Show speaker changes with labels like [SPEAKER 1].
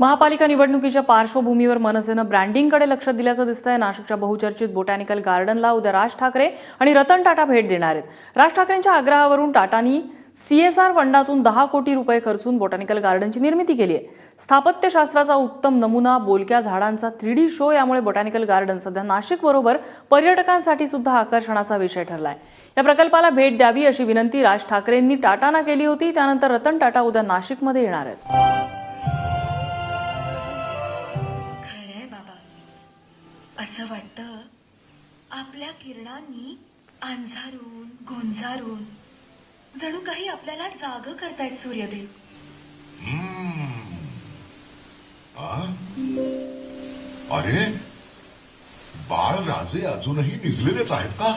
[SPEAKER 1] महापालिका निवडणुकीच्या पार्श्वभूमीवर मनसेनं ब्रँडिंगकडे लक्ष दिल्याचं दिसतंय. नाशिकच्या बहुचर्चित बोटॅनिकल गार्डनला उद्या राज ठाकरे आणि रतन टाटा भेट देणार आहेत. राज ठाकरेंच्या आग्रहावरून टाटांनी सीएसआर फंडातून दहा कोटी रुपये खर्चून बोटॅनिकल गार्डनची निर्मिती केली आहे. स्थापत्यशास्त्राचा उत्तम नमुना बोलक्या झाडांचा थ्री डी शो यामुळे बोटॅनिकल गार्डन सध्या नाशिक बरोबर पर्यटकांसाठी सुद्धा आकर्षणाचा विषय ठरलाय. या प्रकल्पाला भेट द्यावी अशी विनंती राज ठाकरेंनी टाटांना केली होती. त्यानंतर रतन टाटा उद्या नाशिकमध्ये येणार आहेत.
[SPEAKER 2] असं वाटतं आपल्या किरणांनी अंधारून गोंजारून जणू काही आपल्याला जाग करतायत सूर्यदेव.
[SPEAKER 3] आ? अरे बाळ राजे अजूनही निजलेलेच आहेत का?